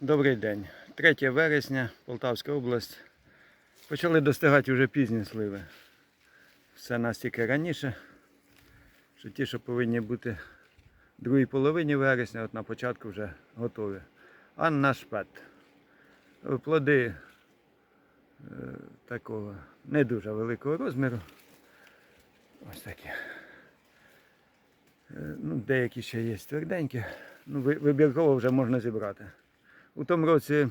Добрий день. 3 вересня, Полтавська область. Почали достигати вже пізні сливи. Все настільки раніше, що ті, що повинні бути в другій половині вересня, от на початку вже готові. Анна Шпет. Плоди е, такого не дуже великого розміру. Ось такі. Е, Ну, деякі ще є тверденькі. Ну, вибірково вже можна зібрати. У тому році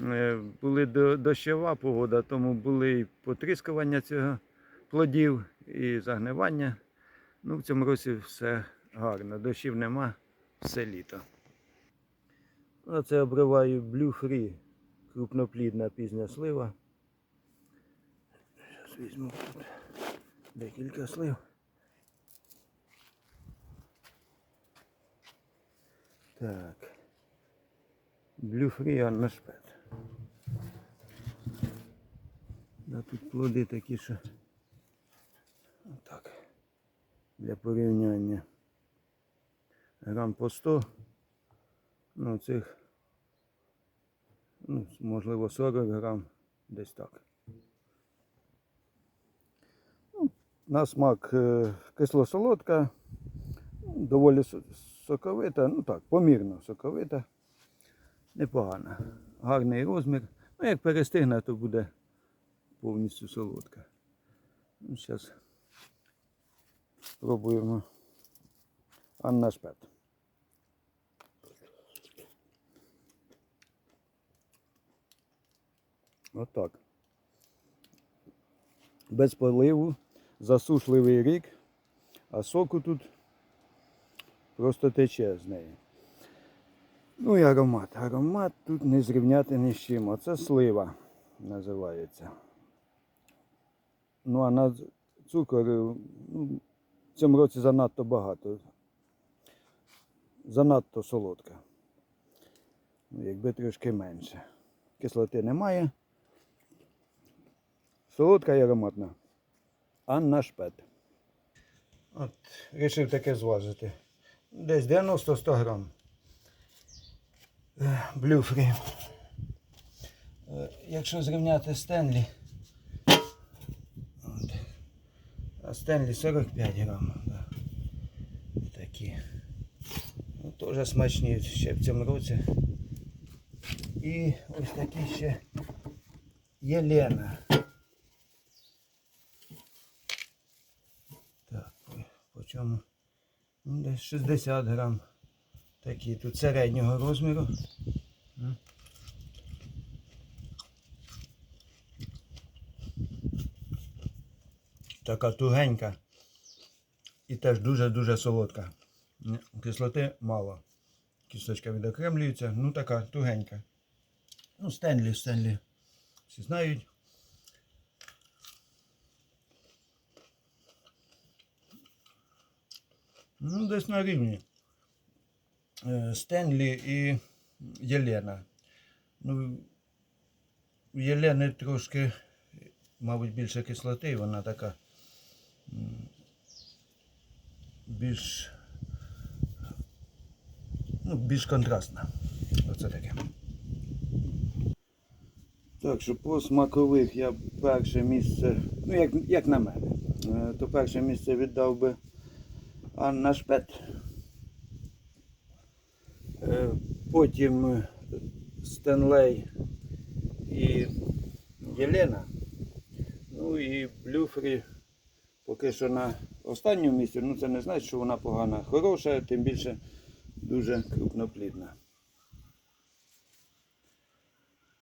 е, були дощова погода, тому були і потріскування цього плодів, і загнивання. Ну, в цьому році все гарно. Дощів нема, все літо. Оце обриваю Blue Free, крупноплідна пізня слива. Зараз візьму тут декілька слив. Так. Блюфріан на шпет. Да, тут плоди такі, що так. Для порівняння. Грам по 100. Ну, цих, ну, можливо, 40 грам, десь так. Ну, на смак е, кисло-солодка, доволі соковита, ну так, помірно соковита. Непогана. Гарний розмір. Ну, як перестигне, то буде повністю солодка. Ну, зараз спробуємо Анна Шпет. Отак. Без поливу, засушливий рік, а соку тут просто тече з неї. Ну і аромат. Аромат тут не зрівняти ні з чим. Оце слива називається. Ну а на цукор ну, в цьому році занадто багато. Занадто солодка. Ну, якби трошки менше. Кислоти немає. Солодка і ароматна. Анна Шпет. От, вирішив таке зважити. Десь 90-100 грам. Блюфрі. Е, Якщо зрівняти Стенлі, а Стенлі 45 грам. Да. Такі. Ну, теж смачні ще в цьому році. І ось такі ще Єлена. Так, по чому? Ну, десь 60 грам. Такі тут середнього розміру. Така тугенька. І теж дуже-дуже солодка. Кислоти мало. Кісточка відокремлюється, ну така тугенька. Ну, Стенлі, Стенлі. Всі знають. Ну, десь на рівні. Е, Стенлі і Єлена. Ну, у Єлени трошки, мабуть, більше кислоти, вона така більш, ну, більш контрастна. Оце таке. Так що по смакових я перше місце, ну як, як на мене, е, то перше місце віддав би Анна Шпет. Е, Потім е, Стенлей і Єлена. Ну і Блюфрі поки що на останньому місці. Ну це не значить, що вона погана. Хороша, тим більше дуже крупноплідна.